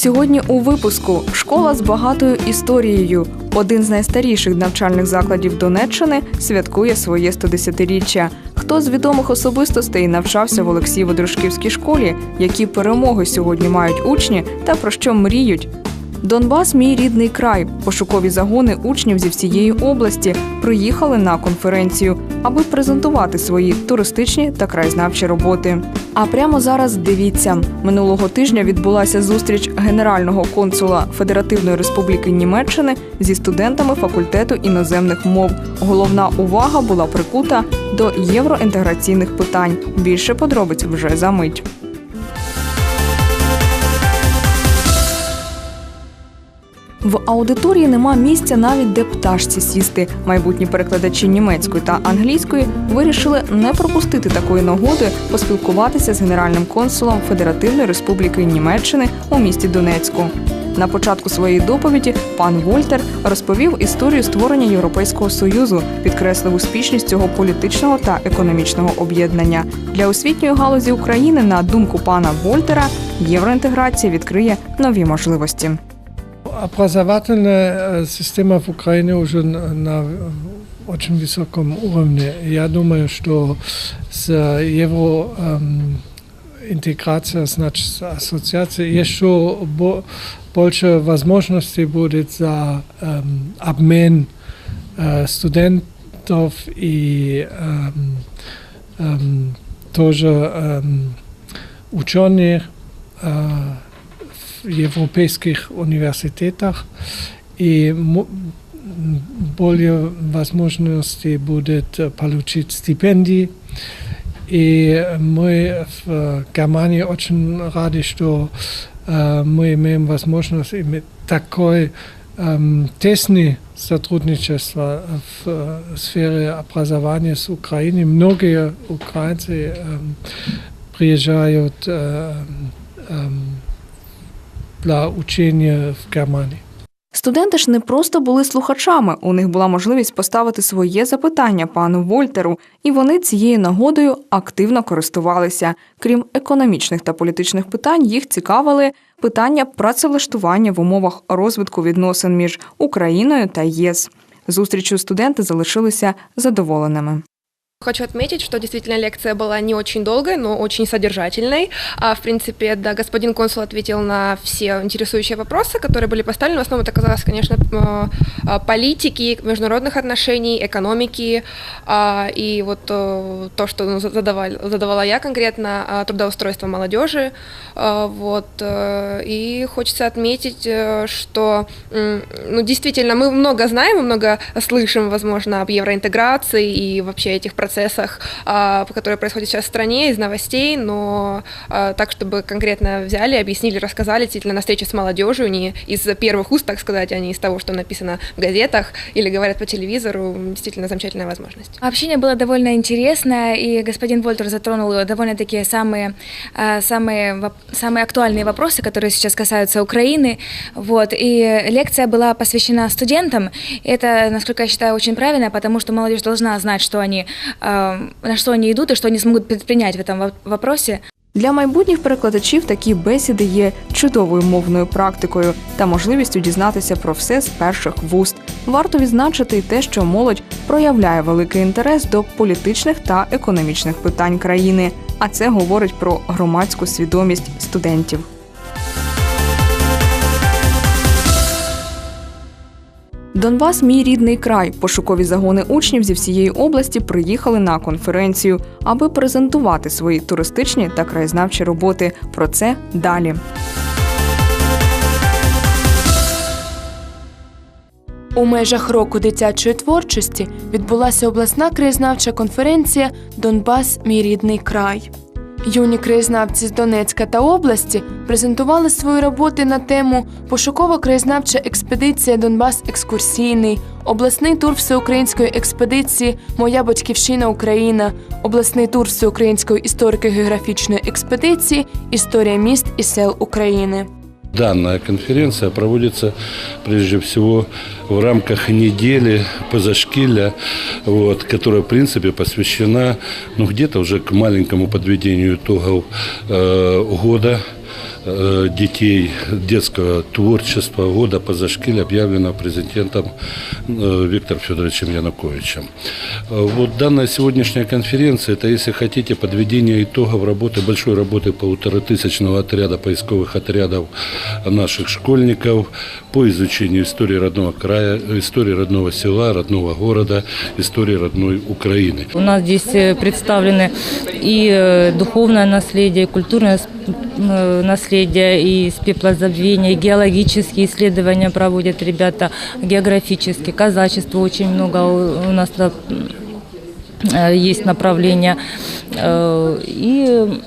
Сьогодні у випуску школа з багатою історією. Один з найстаріших навчальних закладів Донеччини святкує своє 110-річчя. Хто з відомих особистостей навчався в Олексій Водрушківській школі, які перемоги сьогодні мають учні та про що мріють? Донбас мій рідний край. Пошукові загони учнів зі всієї області приїхали на конференцію, аби презентувати свої туристичні та краєзнавчі роботи. А прямо зараз дивіться минулого тижня відбулася зустріч генерального консула Федеративної Республіки Німеччини зі студентами факультету іноземних мов. Головна увага була прикута до євроінтеграційних питань. Більше подробиць вже за мить. В аудиторії нема місця навіть де пташці сісти. Майбутні перекладачі німецької та англійської вирішили не пропустити такої нагоди поспілкуватися з генеральним консулом Федеративної Республіки Німеччини у місті Донецьку. На початку своєї доповіді пан Вольтер розповів історію створення Європейського союзу, підкреслив успішність цього політичного та економічного об'єднання для освітньої галузі України. На думку пана Вольтера, євроінтеграція відкриє нові можливості Образовательная э, система в Украине уже на, на очень высоком уровне. Я думаю, что с его эм, интеграцией, значит, с ассоциацией еще бо- больше возможностей будет за эм, обмен э, студентов и эм, эм, тоже эм, ученых э, в европейских университетах и мо- м, более возможностей будет э, получить стипендии. И мы в Германии очень рады, что э, мы имеем возможность иметь такое эм, тесное сотрудничество в э, сфере образования с Украиной. Многие украинцы эм, приезжают э, эм, для учения в Германии. Студенти ж не просто були слухачами. У них була можливість поставити своє запитання пану Вольтеру, і вони цією нагодою активно користувалися. Крім економічних та політичних питань, їх цікавили питання працевлаштування в умовах розвитку відносин між Україною та ЄС. Зустрічю студенти залишилися задоволеними. Хочу отметить, что действительно лекция была не очень долгой, но очень содержательной. А, в принципе, да, господин консул ответил на все интересующие вопросы, которые были поставлены. В основном это казалось, конечно, э, политики, международных отношений, экономики. А, И вот э, то, что ну, задавали, задавала я конкретно, а, трудоустройство молодежи. А, Вот. э, И хочется отметить, э, что ну, действительно мы много знаем, много слышим, возможно, об евроинтеграции и вообще этих процессах, а, которые происходят сейчас в стране, из новостей, но а, так, чтобы конкретно взяли, объяснили, рассказали, действительно, на встрече с молодежью, не из первых уст, так сказать, а не из того, что написано в газетах или говорят по телевизору, действительно замечательная возможность. Общение было довольно интересное, и господин Вольтер затронул довольно такие самые, а, самые, самые актуальные вопросы, которые сейчас касаются Украины. Вот. И лекция была посвящена студентам. Это, насколько я считаю, очень правильно, потому что молодежь должна знать, что они, на что они идут и что они смогут предпринять в этом воп- вопросе. Для майбутніх перекладачів такі бесіди є чудовою мовною практикою та можливістю дізнатися про все з перших вуст. Варто відзначити й те, що молодь проявляє великий інтерес до політичних та економічних питань країни, а це говорить про громадську свідомість студентів. Донбас мій рідний край. Пошукові загони учнів зі всієї області приїхали на конференцію, аби презентувати свої туристичні та краєзнавчі роботи. Про це далі. У межах року дитячої творчості відбулася обласна краєзнавча конференція Донбас мій рідний край. Юні краєзнавці з Донецька та області презентували свої роботи на тему Пошуково-краєзнавча експедиція Донбас екскурсійний, обласний тур всеукраїнської експедиції Моя батьківщина Україна, обласний тур всеукраїнської історико-географічної експедиції Історія міст і сел України. Данная конференция проводится прежде всего в рамках недели позашкилля, вот, которая в принципе посвящена ну, где-то уже к маленькому подведению итогов э, года детей детского творчества года по зашкиль объявлено президентом э, Виктором Федоровичем Януковичем. Э, Вот данная сегодняшняя конференция, это, если хотите, подведение итогов работы, большой работы полуторатысячного отряда, поисковых отрядов наших школьников по изучению истории родного края, истории родного села, родного города, истории родной Украины. У нас здесь э, представлены и э, духовное наследие, и культурное с- э, наследие, и спеплозабвение, и геологические исследования проводят ребята, географические, казачество очень много у у нас туда, э, есть направления. Э, И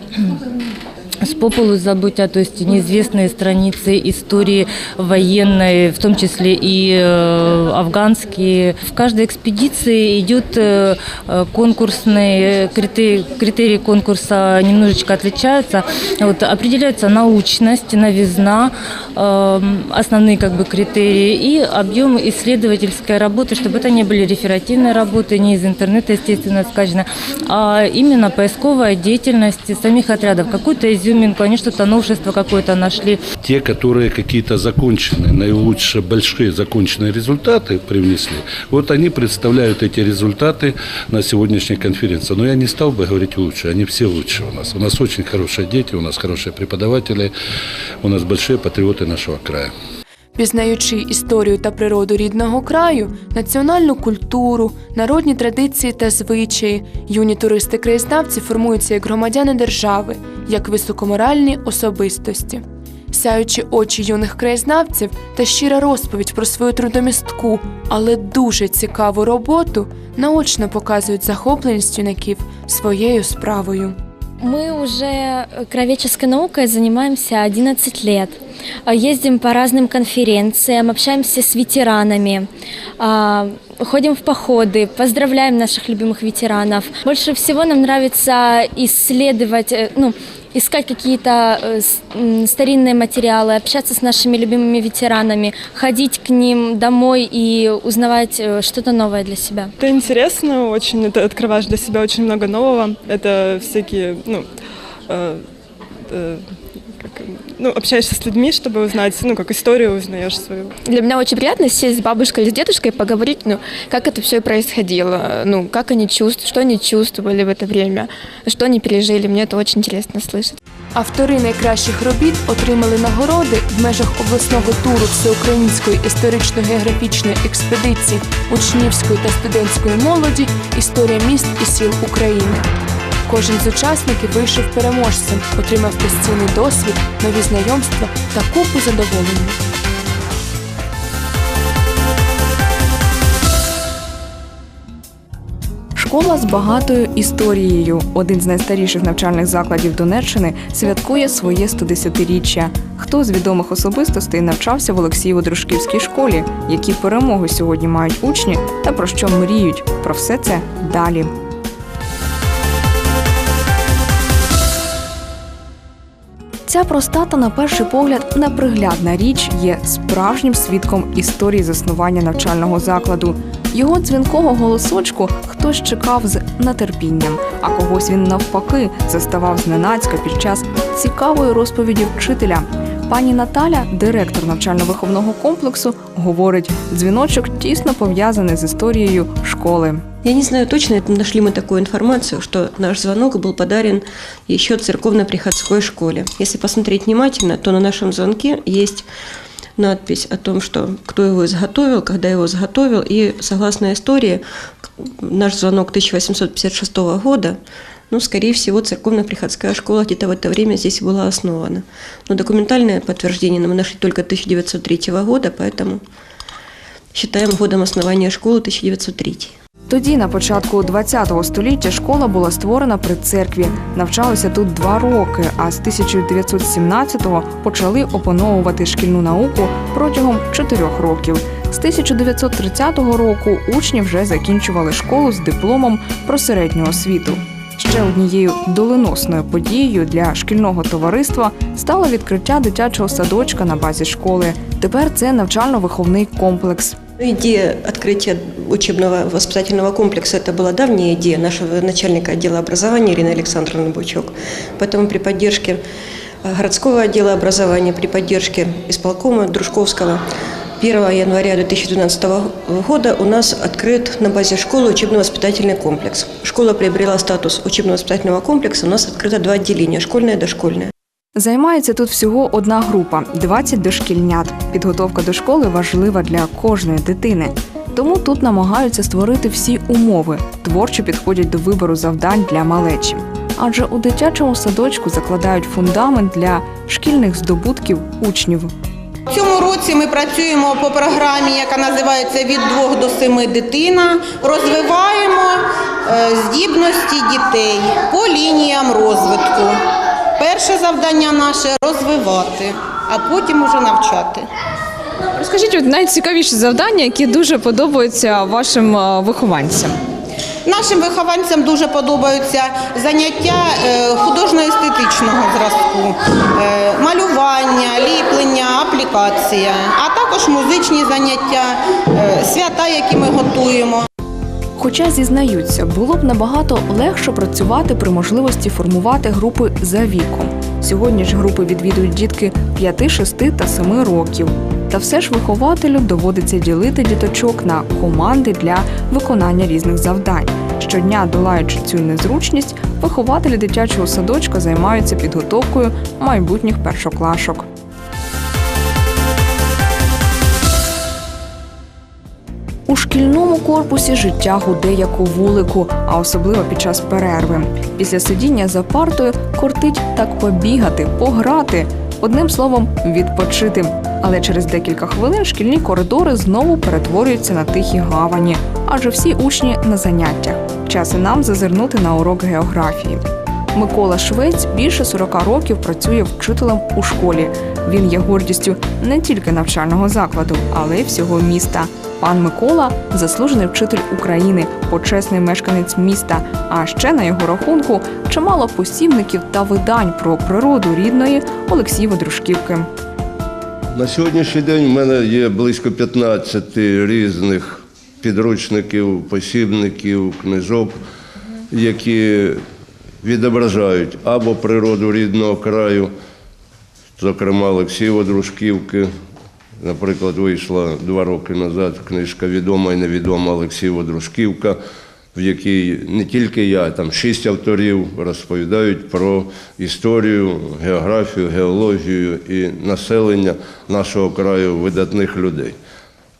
с попелу забытия, то есть неизвестные страницы истории военной, в том числе и э, афганские. В каждой экспедиции идет э, конкурсный критерий, критерии конкурса немножечко отличаются. Вот, определяется научность, новизна, э, основные как бы критерии и объем исследовательской работы, чтобы это не были реферативные работы, не из интернета, естественно, скачаны, а именно поисковая деятельность самих отрядов. Какую-то изюминку, они что-то новшество какое-то нашли. Те, которые какие-то законченные, наилучшие большие законченные результаты привнесли, вот они представляют эти результаты на сегодняшней конференции. Но я не стал бы говорить лучше, они все лучше у нас. У нас очень хорошие дети, у нас хорошие преподаватели, у нас большие патриоты нашего края. Пізнаючи історію та природу рідного краю, національну культуру, народні традиції та звичаї, юні туристи-краєзнавці формуються як громадяни держави, як високоморальні особистості. Сяючі очі юних краєзнавців та щира розповідь про свою трудомістку, але дуже цікаву роботу наочно показують захопленість юнаків своєю справою. Мы уже кровеческой наукой занимаемся 11 лет. А, Ездим по разным конференциям, общаемся с ветеранами, а, ходим в походы, поздравляем наших любимых ветеранов. Больше всего нам нравится исследовать, э, ну, искать какие-то э, старинные материалы, общаться с нашими любимыми ветеранами, ходить к ним домой и узнавать э, что-то новое для себя. Это интересно, очень это открываешь для себя очень много нового. Это всякие, ну, э, э, ну, общаешься с людьми, чтобы узнать, ну, как историю узнаешь свою. Для меня очень приятно сесть с бабушкой или с дедушкой и поговорить, ну, как это все происходило, ну, как они чувствуют, что они чувствовали в это время, что они пережили. Мне это очень интересно слышать. Автори найкращих робіт отримали нагороди в межах обласного туру всеукраїнської історично-географічної експедиції учнівської та студентської молоді Історія міст і сіл України. Кожен з учасників вийшов переможцем, отримав безцінний досвід, нові знайомства та купу задоволення. Школа з багатою історією, один з найстаріших навчальних закладів Донеччини, святкує своє 110-річчя. Хто з відомих особистостей навчався в Олексієво-Дружківській школі, які перемоги сьогодні мають учні та про що мріють? Про все це далі. Ця проста та на перший погляд неприглядна річ є справжнім свідком історії заснування навчального закладу. Його дзвінкого голосочку хтось чекав з нетерпінням, а когось він навпаки заставав зненацька під час цікавої розповіді вчителя. Пані Наталя, директор навчально-виховного комплексу, говорить, дзвіночок тісно пов'язаний з історією школи. Я не знаю точно, это нашли мы такую информацию, что наш звонок был подарен еще церковно-приходской школе. Если посмотреть внимательно, то на нашем звонке есть надпись о том, что кто его изготовил, когда его изготовил. И согласно истории, наш звонок 1856 года, ну, скорее всего, церковно-приходская школа где-то в это время здесь была основана. Но документальное подтверждение мы нашли только 1903 года, поэтому считаем годом основания школы 1903. Тоді, на початку ХХ століття, школа була створена при церкві. Навчалися тут два роки, а з 1917-го почали опановувати шкільну науку протягом чотирьох років. З 1930 року учні вже закінчували школу з дипломом про середню освіту. Ще однією доленосною подією для шкільного товариства стало відкриття дитячого садочка на базі школи. Тепер це навчально-виховний комплекс. Идея открытия учебного воспитательного комплекса – это была давняя идея нашего начальника отдела образования Ирины Александровны Бучок. Поэтому при поддержке городского отдела образования при поддержке исполкома Дружковского 1 января 2012 года у нас открыт на базе школы учебно-воспитательный комплекс. Школа приобрела статус учебно-воспитательного комплекса. У нас открыто два отделения – школьное и дошкольное. Займається тут всього одна група 20 дошкільнят. Підготовка до школи важлива для кожної дитини. Тому тут намагаються створити всі умови, творчо підходять до вибору завдань для малечі. Адже у дитячому садочку закладають фундамент для шкільних здобутків учнів. В цьому році ми працюємо по програмі, яка називається від 2 до 7 дитина. Розвиваємо е, здібності дітей по лініям розвитку. Перше завдання наше розвивати, а потім уже навчати. Розкажіть от найцікавіші завдання, які дуже подобаються вашим е, вихованцям. Нашим вихованцям дуже подобаються заняття е, художньо-естетичного зразку, малювання, аплікація, а також музичні заняття, е, свята, які ми готуємо. Хоча зізнаються, було б набагато легше працювати при можливості формувати групи за віком. Сьогодні ж групи відвідують дітки 5, 6 та 7 років. Та все ж вихователю доводиться ділити діточок на команди для виконання різних завдань. Щодня, долаючи цю незручність, вихователі дитячого садочка займаються підготовкою майбутніх першоклашок. Шкільному корпусі життя гуде як у вулику, а особливо під час перерви. Після сидіння за партою кортить так побігати, пограти, одним словом, відпочити. Але через декілька хвилин шкільні коридори знову перетворюються на тихі гавані, адже всі учні на заняттях. Час і нам зазирнути на урок географії. Микола Швець більше 40 років працює вчителем у школі. Він є гордістю не тільки навчального закладу, але й всього міста. Пан Микола заслужений вчитель України, почесний мешканець міста. А ще на його рахунку чимало посібників та видань про природу рідної Олексієво-Дружківки. На сьогоднішній день в мене є близько 15 різних підручників, посібників, книжок, які відображають або природу рідного краю, зокрема Олексієво Дружківки. Наприклад, вийшла два роки назад книжка Відома і невідома Олексієво Дружківка, в якій не тільки я, там шість авторів розповідають про історію, географію, геологію і населення нашого краю видатних людей.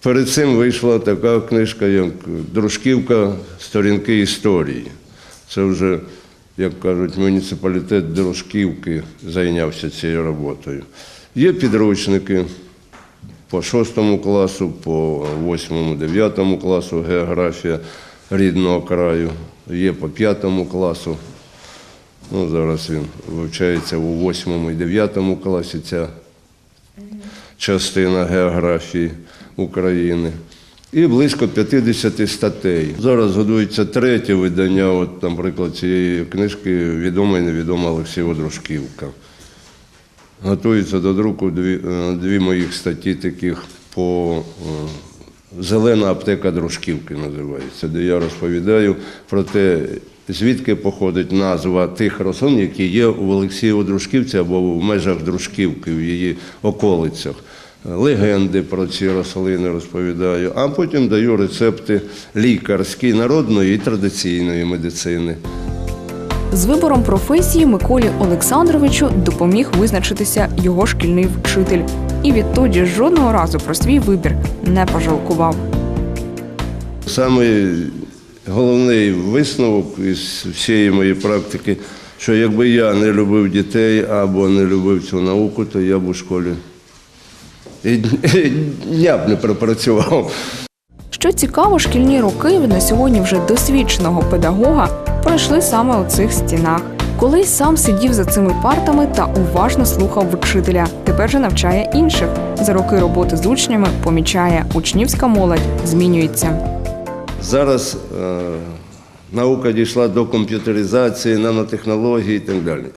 Перед цим вийшла така книжка, як Дружківка Сторінки історії. Це вже, як кажуть, муніципалітет Дружківки зайнявся цією роботою. Є підручники по 6 класу, по 8, 9 класу географія рідного краю, є по 5 класу. Ну, зараз він вивчається у 8 і 9 класі ця частина географії України. І близько 50 статей. Зараз годується третє видання, от, наприклад, цієї книжки Відома і невідома Олексієва Дружківка. Готується до друку дві, е, дві моїх статті таких по е, Зелена аптека Дружківки називається, де я розповідаю про те, звідки походить назва тих рослин, які є у Олексієво Дружківці або в межах Дружківки, в її околицях. Легенди про ці рослини розповідаю, а потім даю рецепти лікарські, народної і традиційної медицини. З вибором професії Миколі Олександровичу допоміг визначитися його шкільний вчитель. І відтоді жодного разу про свій вибір не пожалкував. Саме головний висновок із всієї моєї практики, що якби я не любив дітей або не любив цю науку, то я б у школі дня б не пропрацював. Що цікаво, шкільні роки на сьогодні вже досвідченого педагога пройшли саме у цих стінах. Колись сам сидів за цими партами та уважно слухав вчителя. Тепер же навчає інших. За роки роботи з учнями помічає, учнівська молодь змінюється. Зараз е, наука дійшла до комп'ютеризації, нанотехнологій і так далі.